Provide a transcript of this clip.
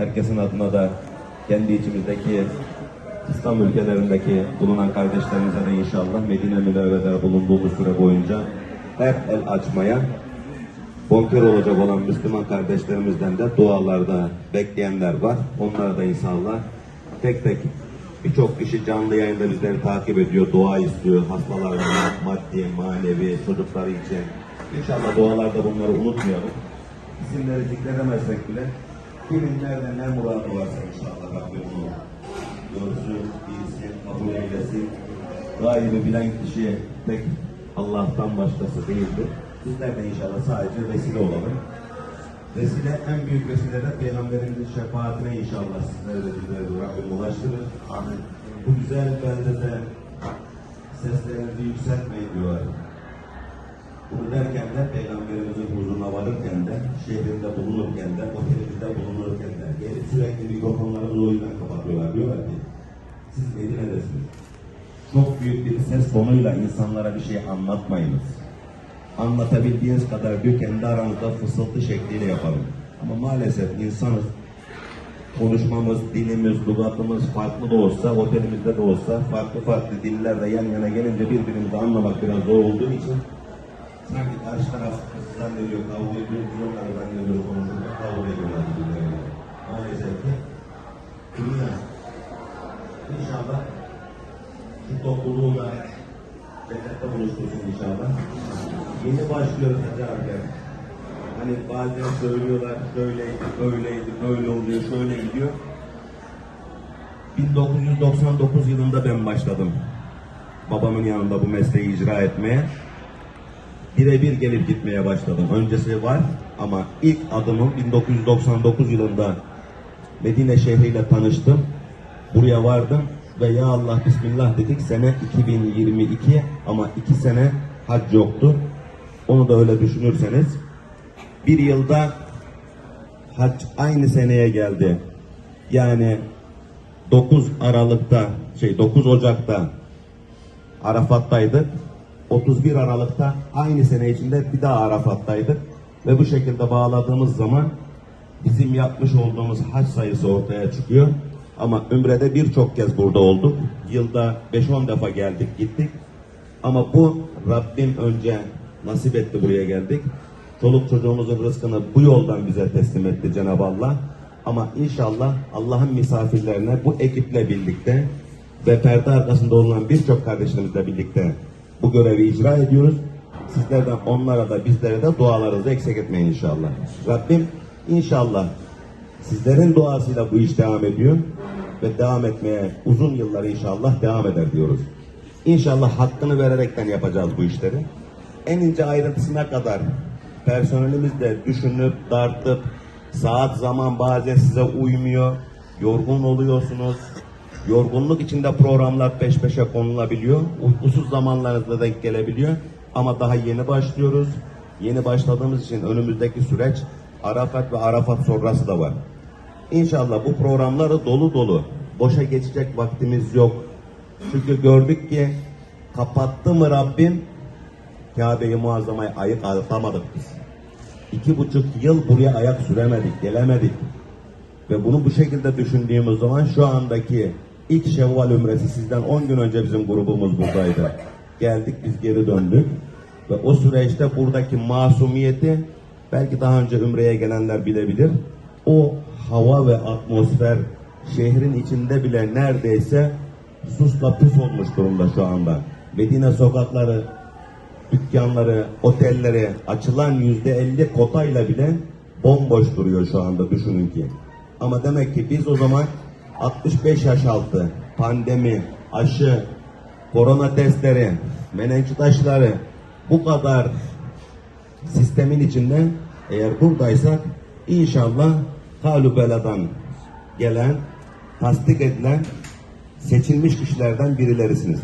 herkesin adına da kendi içimizdeki İslam ülkelerindeki bulunan kardeşlerimize de inşallah Medine Münevvere'de bulunduğumuz süre boyunca her el açmaya bonkör olacak olan Müslüman kardeşlerimizden de dualarda bekleyenler var. Onlara da inşallah tek tek birçok kişi canlı yayında bizleri takip ediyor, dua istiyor. Hastalarına, maddi, manevi, çocukları için. İnşallah dualarda bunları unutmayalım. İsimleri zikredemezsek bile kimin nerede ne muradı varsa inşallah Rabbim onu görsün, bilsin, kabul eylesin. Gaybi bilen kişi tek Allah'tan başkası değildir. Bizler de inşallah sadece vesile olalım. Vesile en büyük vesile de Peygamberimizin şefaatine inşallah sizlere de bizlere Rabbim ulaştırır. Amin. Bu güzel beldede seslerinizi yükseltmeyin diyor. Bunu derken de Peygamberimizin huzuruna varırken de, şehrinde bulunurken de, otelimizde bulunurken de, gelip sürekli mikrofonlarımızı o yüzden kapatıyorlar. Diyorlar ki, siz Medine'desiniz. Çok büyük bir ses tonuyla insanlara bir şey anlatmayınız. Anlatabildiğiniz kadar diyor kendi aranızda fısıltı şekliyle yapalım. Ama maalesef insanız. Konuşmamız, dilimiz, lügatımız farklı da olsa, otelimizde de olsa farklı farklı dillerde yan yana gelince birbirimizi anlamak biraz zor olduğu için sanki karşı taraf zannediyor, kavga ediyor, biz onları zannediyor konuşurken kavga ediyorlar birbirleriyle. Maalesef ki dünya inşallah şu topluluğu da cennette buluştursun inşallah. Yeni başlıyoruz abi. Hani bazen söylüyorlar şöyleydi, böyleydi, böyle oluyor, şöyle gidiyor. 1999 yılında ben başladım. Babamın yanında bu mesleği icra etmeye. Birebir gelip gitmeye başladım. Öncesi var ama ilk adımım 1999 yılında Medine şehriyle tanıştım. Buraya vardım ve ya Allah Bismillah dedik. Sene 2022 ama iki sene hac yoktu. Onu da öyle düşünürseniz bir yılda hac aynı seneye geldi. Yani 9 Aralık'ta şey 9 Ocak'ta Arafat'taydık. 31 Aralık'ta aynı sene içinde bir daha Arafat'taydık. Ve bu şekilde bağladığımız zaman bizim yapmış olduğumuz hac sayısı ortaya çıkıyor. Ama Ümre'de birçok kez burada olduk. Yılda 5-10 defa geldik gittik. Ama bu Rabbim önce nasip etti buraya geldik. Çoluk çocuğumuzun rızkını bu yoldan bize teslim etti Cenab-ı Allah. Ama inşallah Allah'ın misafirlerine bu ekiple birlikte ve perde arkasında olunan birçok kardeşlerimizle birlikte bu görevi icra ediyoruz. Sizlerden onlara da bizlere de dualarınızı eksik etmeyin inşallah. Rabbim inşallah sizlerin duasıyla bu iş devam ediyor ve devam etmeye uzun yıllar inşallah devam eder diyoruz. İnşallah hakkını vererekten yapacağız bu işleri. En ince ayrıntısına kadar personelimiz de düşünüp, dartıp, saat zaman bazen size uymuyor, yorgun oluyorsunuz. Yorgunluk içinde programlar peş peşe konulabiliyor. Uykusuz zamanlarınızda denk gelebiliyor. Ama daha yeni başlıyoruz. Yeni başladığımız için önümüzdeki süreç Arafat ve Arafat sonrası da var. İnşallah bu programları dolu dolu. Boşa geçecek vaktimiz yok. Çünkü gördük ki kapattı mı Rabbim Kabe-i Muazzama'yı ayık atamadık biz. İki buçuk yıl buraya ayak süremedik, gelemedik. Ve bunu bu şekilde düşündüğümüz zaman şu andaki ilk Şevval Ümresi sizden 10 gün önce bizim grubumuz buradaydı. Geldik biz geri döndük. Ve o süreçte buradaki masumiyeti belki daha önce Ümre'ye gelenler bilebilir. O hava ve atmosfer şehrin içinde bile neredeyse susla pus olmuş durumda şu anda. Medine sokakları, dükkanları, otelleri açılan yüzde elli kotayla bile bomboş duruyor şu anda düşünün ki. Ama demek ki biz o zaman 65 yaş altı, pandemi, aşı, korona testleri, menenjit aşıları bu kadar sistemin içinde eğer buradaysak inşallah Halu Bela'dan gelen, tasdik edilen seçilmiş kişilerden birilerisiniz.